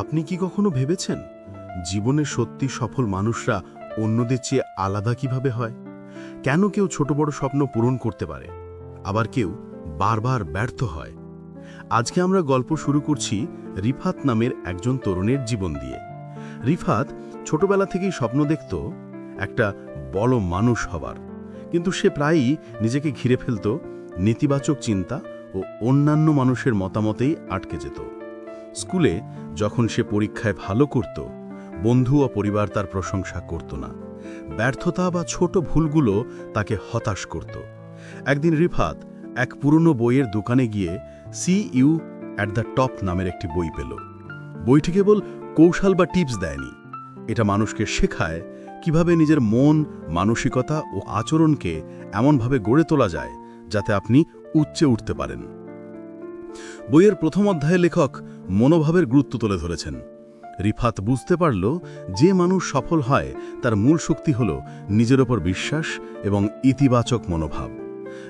আপনি কি কখনো ভেবেছেন জীবনে সত্যি সফল মানুষরা অন্যদের চেয়ে আলাদা কীভাবে হয়? কেন কেউ ছোট বড় স্বপ্ন পূরণ করতে পারে, আবার কেউ বারবার ব্যর্থ হয়? আজকে আমরা গল্প শুরু করছি রিফাত নামের একজন তরুণের জীবন দিয়ে। রিফাত ছোটবেলা থেকেই স্বপ্ন দেখত একটা বড় মানুষ হবার, কিন্তু সে প্রায়ই নিজেকে ঘিরে ফেলত, নেতিবাচক চিন্তা ও অন্যান্য মানুষের মতামতেই আটকে যেত। স্কুলে যখন সে পরীক্ষায় ভালো করত, বন্ধু ও পরিবার তার প্রশংসা করত না। ব্যর্থতা বা ছোট ভুলগুলো তাকে হতাশ করত। একদিন রিফাত এক পুরনো বইয়ের দোকানে গিয়ে see you at the top নামের একটি বই পেল। বইটি কেবল কৌশল বা টিপস দেয়নি। এটা মানুষকে শেখায় কীভাবে নিজের মন, মানসিকতা ও আচরণকে এমনভাবে গড়ে তোলা যায়, যাতে আপনি উচ্চে উঠতে পারেন। বইয়ের প্রথম অধ্যায়ে লেখক মনোভাবের গুরুত্ব তুলে ধরেছেন। রিফাত বুঝতে পারল যে মানুষ সফল হয়, তার মূল শক্তি হল নিজের ওপর বিশ্বাস এবং ইতিবাচক মনোভাব।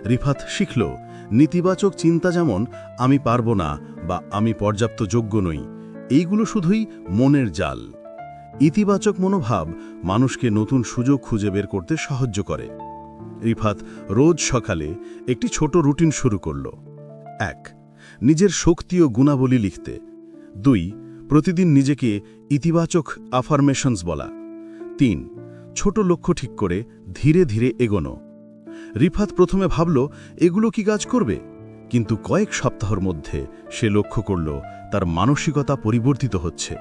রিফাত শিখল, নেতিবাচক চিন্তা যেমন, আমি পারব না বা আমি পর্যাপ্ত যোগ্য নই, এইগুলো শুধুই মনের জাল। ইতিবাচক মনোভাব মানুষকে নতুন সুযোগ খুঁজে বের করতে সাহায্য করে। রিফাত রোজ সকালে একটি ছোট রুটিন শুরু করল। এক, নিজের শক্তি ও গুণাবলী লিখতে। দুই, প্রতিদিন নিজেকে ইতিবাচক আফার্মেশনস বলা। তিন, ছোট লক্ষ্য ঠিক করে ধীরে ধীরে এগোনো। রিফাত প্রথমে ভাবল, এগুলো কি কাজ করবে? কিন্তু কয়েক সপ্তাহের মধ্যে সে লক্ষ্য করল, তার মানসিকতা পরিবর্তিত হচ্ছে।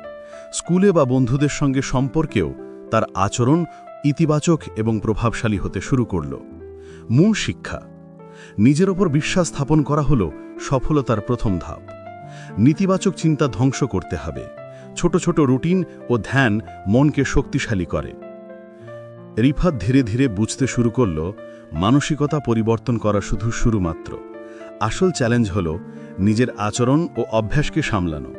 স্কুলে বা বন্ধুদের সঙ্গে সম্পর্কেও তার আচরণ ইতিবাচক এবং প্রভাবশালী হতে শুরু করল। মূল শিক্ষা, নিজের ওপর বিশ্বাস স্থাপন করা হল সফলতার প্রথম ধাপ। নেতিবাচক চিন্তা ধ্বংস করতে হবে। ছোট ছোট রুটিন ও ধ্যান মনকে শক্তিশালী করে। রিফাত ধীরে ধীরে বুঝতে শুরু করল, মানসিকতা পরিবর্তন করা শুধু শুরু মাত্র আসল চ্যালেঞ্জ হল নিজের আচরণ ও অভ্যাসকে সামলানো।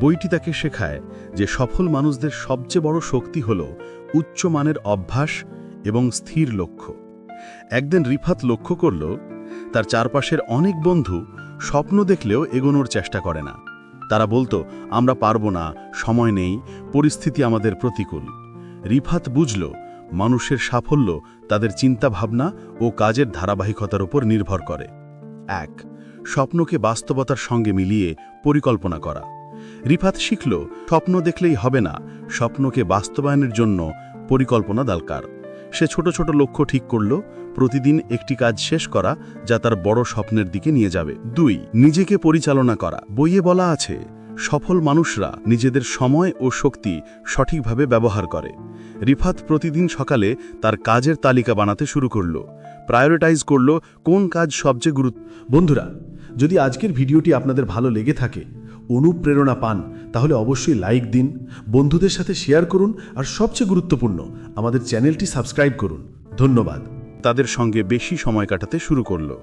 বইটি তাকে শেখায় যে সফল মানুষদের সবচেয়ে বড় শক্তি হল উচ্চমানের অভ্যাস এবং স্থির লক্ষ্য। একদিন রিফাত লক্ষ্য করল, তার চারপাশের অনেক বন্ধু স্বপ্ন দেখলেও এগোনোর চেষ্টা করে না। তারা বলতো, আমরা পারব না, সময় নেই, পরিস্থিতি আমাদের প্রতিকূল। রিফাত বুঝল, মানুষের সাফল্য তাদের চিন্তাভাবনা ও কাজের ধারাবাহিকতার উপর নির্ভর করে। এক, স্বপ্নকে বাস্তবতার সঙ্গে মিলিয়ে পরিকল্পনা করা। রিফাত শিখল, স্বপ্ন দেখলেই হবে না, স্বপ্নকে বাস্তবায়নের জন্য পরিকল্পনা দরকার। সে ছোট ছোট লক্ষ্য ঠিক করল প্রতিদিন একটি কাজ শেষ করা যা তার বড় স্বপ্নের দিকে নিয়ে যাবে। দুই, নিজেকে পরিচালনা করা। বইয়ে বলা আছে, সফল মানুষরা নিজেদের সময় ও শক্তি সঠিকভাবে ব্যবহার করে। রিফাত প্রতিদিন সকালে তার কাজের তালিকা বানাতে শুরু করল। প্রায়োরিটাইজ করল কোন কাজ সবচেয়ে গুরুত্ব বন্ধুরা, যদি আজকের ভিডিওটি আপনাদের ভালো লেগে থাকে, অনুপ্রেরণা পান, তাহলে অবশ্যই লাইক দিন, বন্ধুদের সাথে শেয়ার করুন, আর সবচেয়ে গুরুত্বপূর্ণ, আমাদের চ্যানেলটি সাবস্ক্রাইব করুন। ধন্যবাদ। তাদের সঙ্গে বেশি সময় কাটাতে শুরু করল।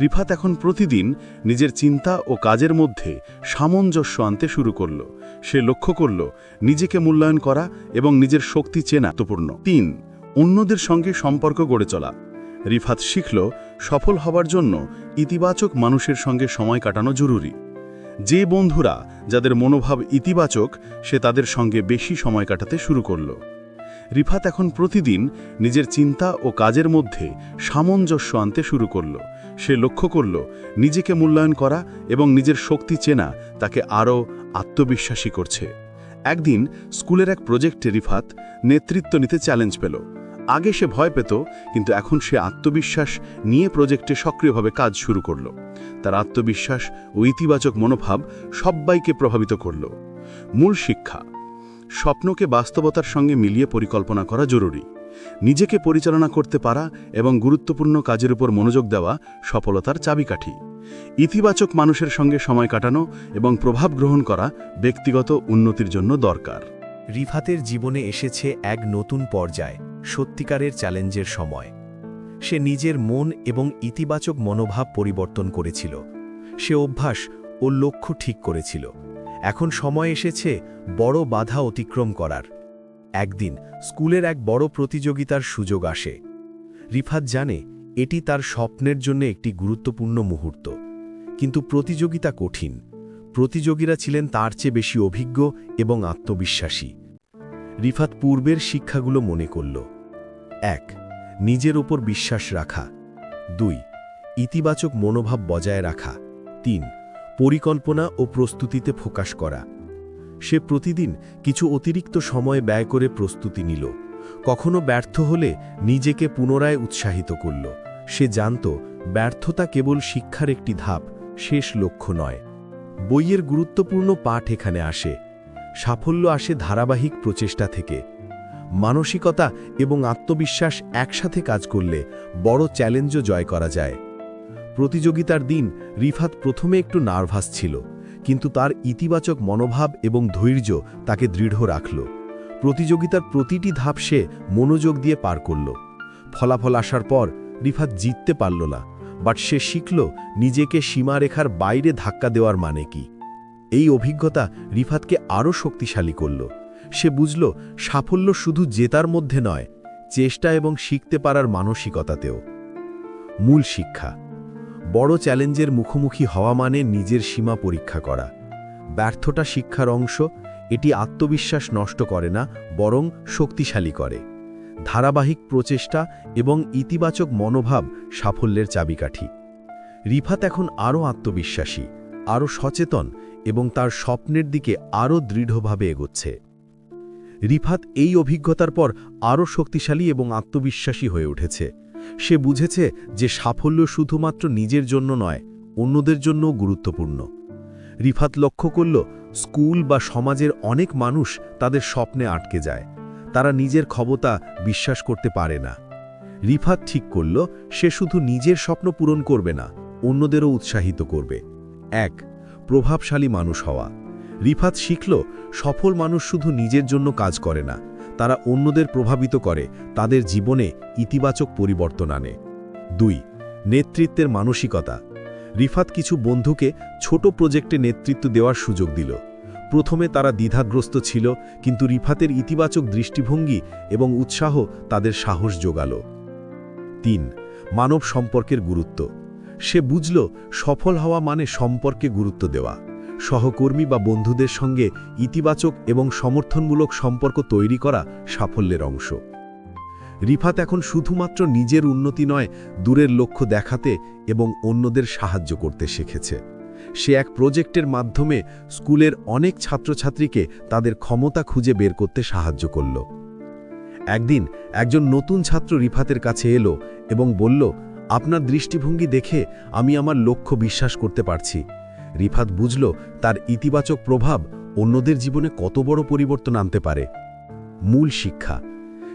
রিফাত এখন প্রতিদিন নিজের চিন্তা ও কাজের মধ্যে সামঞ্জস্য আনতে শুরু করল। সে লক্ষ্য করল, নিজেকে মূল্যায়ন করা এবং নিজের শক্তি চেনা গুরুত্বপূর্ণ। তিন, অন্যদের সঙ্গে সম্পর্ক গড়ে চলা। রিফাত শিখল, সফল হবার জন্য ইতিবাচক মানুষের সঙ্গে সময় কাটানো জরুরি। যে বন্ধুরা যাদের মনোভাব ইতিবাচক, সে তাদের সঙ্গে বেশি সময় কাটাতে শুরু করল। রিফাত এখন প্রতিদিন নিজের চিন্তা ও কাজের মধ্যে সামঞ্জস্য আনতে শুরু করল। সে লক্ষ্য করল নিজেকে মূল্যায়ন করা এবং নিজের শক্তি চেনা তাকে আরও আত্মবিশ্বাসী করছে। একদিন স্কুলের এক প্রজেক্টে রিফাত নেতৃত্ব নিতে চ্যালেঞ্জ পেল। আগে সে ভয় পেত, কিন্তু এখন সে আত্মবিশ্বাস নিয়ে প্রজেক্টে সক্রিয়ভাবে কাজ শুরু করল। তার আত্মবিশ্বাস ও ইতিবাচক মনোভাব সব্বাইকে প্রভাবিত করল। মূল শিক্ষা স্বপ্নকে বাস্তবতার সঙ্গে মিলিয়ে পরিকল্পনা করা জরুরি। নিজেকে পরিচালনা করতে পারা এবং গুরুত্বপূর্ণ কাজের উপর মনোযোগ দেওয়া সফলতার চাবিকাঠি। ইতিবাচক মানুষের সঙ্গে সময় কাটানো এবং প্রভাব গ্রহণ করা ব্যক্তিগত উন্নতির জন্য দরকার। রিফাতের জীবনে এসেছে এক নতুন পর্যায়, সত্যিকারের চ্যালেঞ্জের সময়। সে নিজের মন এবং ইতিবাচক মনোভাব পরিবর্তন করেছিল। সে অভ্যাস ও লক্ষ্য ঠিক করেছিল। এখন সময় এসেছে বড় বাধা অতিক্রম করার। একদিন স্কুলের এক বড় প্রতিযোগিতার সুযোগ আসে। রিফাত জানে এটি তার স্বপ্নের জন্য একটি গুরুত্বপূর্ণ মুহূর্ত। কিন্তু প্রতিযোগিতা কঠিন। প্রতিযোগীরা ছিলেন তার চেয়ে বেশি অভিজ্ঞ এবং আত্মবিশ্বাসী। রিফাত পূর্বের শিক্ষাগুলো মনে করল। এক, নিজের ওপর বিশ্বাস রাখা। দুই, ইতিবাচক মনোভাব বজায় রাখা। তিন পরিকল্পনা ও প্রস্তুতিতে ফোকাস করা। সে প্রতিদিন কিছু অতিরিক্ত সময় ব্যয় করে প্রস্তুতি নিল। কখনো ব্যর্থ হলে নিজেকে পুনরায় উৎসাহিত করল। সে জানত, ব্যর্থতা কেবল শিক্ষার একটি ধাপ, শেষ লক্ষ্য নয়। বইয়ের গুরুত্বপূর্ণ পাঠ এখানে আসে। সাফল্য আসে ধারাবাহিক প্রচেষ্টা থেকে। মানসিকতা এবং আত্মবিশ্বাস একসাথে কাজ করলে বড় চ্যালেঞ্জও জয় করা যায়। প্রতিযোগিতার দিন রিফাত প্রথমে একটু নার্ভাস ছিল, কিন্তু তার ইতিবাচক মনোভাব এবং ধৈর্য তাকে দৃঢ় রাখল। প্রতিযোগিতার প্রতিটি ধাপ সে মনোযোগ দিয়ে পার করল। ফলাফল আসার পর রিফাত জিততে পারল না, বাট সে শিখল নিজেকে সীমারেখার বাইরে ধাক্কা দেওয়ার মানে কি। এই অভিজ্ঞতা রিফাতকে আরও শক্তিশালী করল। সে বুঝল সাফল্য শুধু জেতার মধ্যে নয়, চেষ্টা এবং শিখতে পারার মানসিকতাতেও। মূল শিক্ষা বড় চ্যালেঞ্জের মুখোমুখি হওয়া মানে নিজের সীমা পরীক্ষা করা। ব্যর্থতা শিক্ষার অংশ, এটি আত্মবিশ্বাস নষ্ট করে না, বরং শক্তিশালী করে। ধারাবাহিক প্রচেষ্টা এবং ইতিবাচক মনোভাব সাফল্যের চাবিকাঠি। রিফাত এখন আরও আত্মবিশ্বাসী, আরও সচেতন এবং তার স্বপ্নের দিকে আরও দৃঢ়ভাবে এগোচ্ছে। রিফাত এই অভিজ্ঞতার পর আরও শক্তিশালী এবং আত্মবিশ্বাসী হয়ে উঠেছে। সে বুঝেছে যে সাফল্য শুধুমাত্র নিজের জন্য নয়, অন্যদের জন্যও গুরুত্বপূর্ণ। রিফাত লক্ষ্য করল, স্কুল বা সমাজের অনেক মানুষ তাদের স্বপ্নে আটকে যায়। তারা নিজের ক্ষমতা বিশ্বাস করতে পারে না। রিফাত ঠিক করল, সে শুধু নিজের স্বপ্ন পূরণ করবে না, অন্যদেরও উৎসাহিত করবে। এক, প্রভাবশালী মানুষ হওয়া। রিফাত শিখল, সফল মানুষ শুধু নিজের জন্য কাজ করে না তারা অন্যদের প্রভাবিত করে, তাদের জীবনে ইতিবাচক পরিবর্তন আনে। দুই, নেতৃত্বের মানসিকতা। রিফাত কিছু বন্ধুকে ছোট প্রজেক্টে নেতৃত্ব দেওয়ার সুযোগ দিল। প্রথমে তারা দ্বিধাগ্রস্ত ছিল, কিন্তু রিফাতের ইতিবাচক দৃষ্টিভঙ্গি এবং উৎসাহ তাদের সাহস যোগাল। তিন, মানব সম্পর্কের গুরুত্ব। সে বুঝল, সফল হওয়া মানে সম্পর্কে গুরুত্ব দেওয়া। সহকর্মী বা বন্ধুদের সঙ্গে ইতিবাচক এবং সমর্থনমূলক সম্পর্ক তৈরি করা সাফল্যের অংশ। রিফাত এখন শুধুমাত্র নিজের উন্নতি নয়, দূরের লক্ষ্য দেখাতে এবং অন্যদের সাহায্য করতে শিখেছে। সে এক প্রজেক্টের মাধ্যমে স্কুলের অনেক ছাত্রছাত্রীকে তাদের ক্ষমতা খুঁজে বের করতে সাহায্য করল। একদিন একজন নতুন ছাত্র রিফাতের কাছে এলো এবং বলল, আপনার দৃষ্টিভঙ্গি দেখে আমি আমার লক্ষ্য বিশ্বাস করতে পারছি। রিফাত বুঝল তার ইতিবাচক প্রভাব অন্যদের জীবনে কত বড় পরিবর্তন আনতে পারে। মূল শিক্ষা,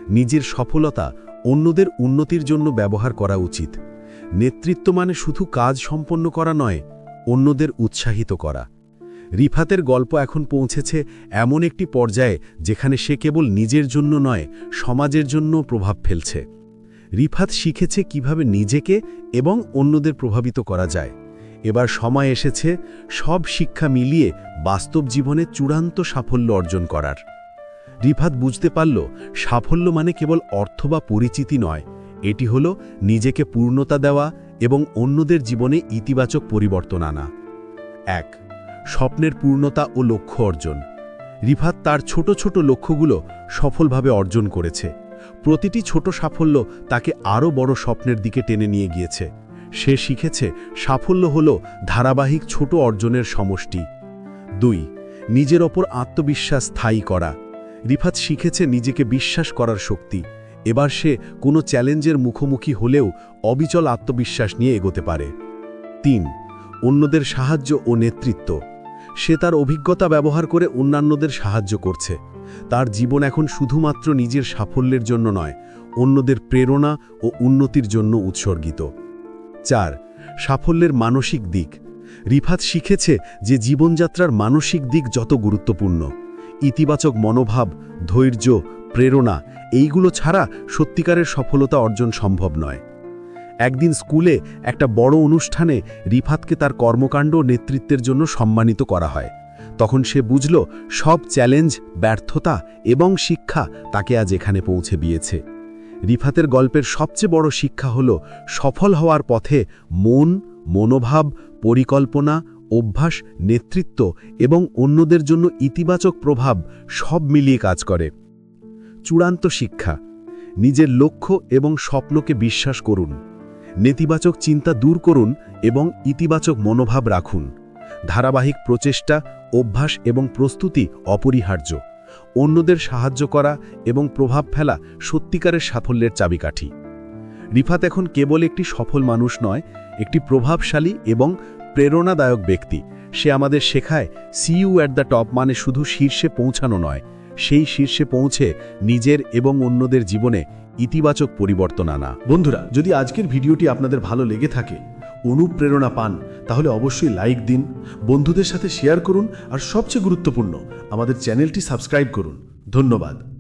নিজের সফলতা অন্যদের উন্নতির জন্য ব্যবহার করা উচিত। নেতৃত্ব মানে শুধু কাজ সম্পন্ন করা নয়, অন্যদের উৎসাহিত করা। রিফাতের গল্প এখন পৌঁছেছে এমন একটি পর্যায়ে যেখানে সে কেবল নিজের জন্য নয়, সমাজের জন্য প্রভাব ফেলছে। রিফাত শিখেছে কীভাবে নিজেকে এবং অন্যদের প্রভাবিত করা যায়। এবার সময় এসেছে সব শিক্ষা মিলিয়ে বাস্তব জীবনে চূড়ান্ত সাফল্য অর্জন করার। রিফাত বুঝতে পারল, সাফল্য মানে কেবল অর্থ বা পরিচিতি নয়, এটি হল নিজেকে পূর্ণতা দেওয়া এবং অন্যদের জীবনে ইতিবাচক পরিবর্তন আনা। এক, স্বপ্নের পূর্ণতা ও লক্ষ্য অর্জন। রিফাত তার ছোট ছোট লক্ষ্যগুলো সফলভাবে অর্জন করেছে। প্রতিটি ছোট সাফল্য তাকে আরও বড় স্বপ্নের দিকে টেনে নিয়ে গিয়েছে। সে শিখেছে সাফল্য হল ধারাবাহিক ছোট অর্জনের সমষ্টি। দুই, নিজের ওপর আত্মবিশ্বাস স্থায়ী করা। রিফাত শিখেছে নিজেকে বিশ্বাস করার শক্তি। এবার সে কোনো চ্যালেঞ্জের মুখোমুখি হলেও অবিচল আত্মবিশ্বাস নিয়ে এগোতে পারে। তিন, অন্যদের সাহায্য ও নেতৃত্ব। সে তার অভিজ্ঞতা ব্যবহার করে অন্যান্যদের সাহায্য করছে। তার জীবন এখন শুধুমাত্র নিজের সাফল্যের জন্য নয়, অন্যদের প্রেরণা ও উন্নতির জন্য উৎসর্গিত। চার, সাফল্যের মানসিক দিক। রিফাত শিখেছে যে জীবনযাত্রার মানসিক দিক যত গুরুত্বপূর্ণ। ইতিবাচক মনোভাব, ধৈর্য, প্রেরণা, এইগুলো ছাড়া সত্যিকারের সফলতা অর্জন সম্ভব নয়। একদিন স্কুলে একটা বড় অনুষ্ঠানে রিফাতকে তার কর্মকাণ্ড নেতৃত্বের জন্য সম্মানিত করা হয়। তখন সে বুঝল, সব চ্যালেঞ্জ, ব্যর্থতা এবং শিক্ষা তাকে আজ এখানে পৌঁছে দিয়েছে। রিফাতের গল্পের সবচেয়ে বড় শিক্ষা হল সফল হওয়ার পথে মন, মনোভাব, পরিকল্পনা, অভ্যাস, নেতৃত্ব এবং অন্যদের জন্য ইতিবাচক প্রভাব সব মিলিয়ে কাজ করে। চূড়ান্ত শিক্ষা, নিজের লক্ষ্য এবং স্বপ্নকে বিশ্বাস করুন, নেতিবাচক চিন্তা দূর করুন এবং ইতিবাচক মনোভাব রাখুন। ধারাবাহিক প্রচেষ্টা, অভ্যাস এবং প্রস্তুতি অপরিহার্য। অন্যদের সাহায্য করা এবং প্রভাব ফেলা সত্যিকারের সাফল্যের চাবিকাঠি। রিফাত এখন কেবল একটি সফল মানুষ নয়, একটি প্রভাবশালী এবং প্রেরণাদায়ক ব্যক্তি। সে আমাদের শেখায় সিইউ অ্যাট দ্য টপ মানে শুধু শীর্ষে পৌঁছানো নয়, সেই শীর্ষে পৌঁছে নিজের এবং অন্যদের জীবনে ইতিবাচক পরিবর্তন আনা। বন্ধুরা, যদি আজকের ভিডিওটি আপনাদের ভালো লেগে থাকে অনুপ্রেরণা পান, তাহলে অবশ্যই লাইক দিন, বন্ধুদের সাথে শেয়ার করুন, আর সবচেয়ে গুরুত্বপূর্ণ, আমাদের চ্যানেলটি সাবস্ক্রাইব করুন। ধন্যবাদ।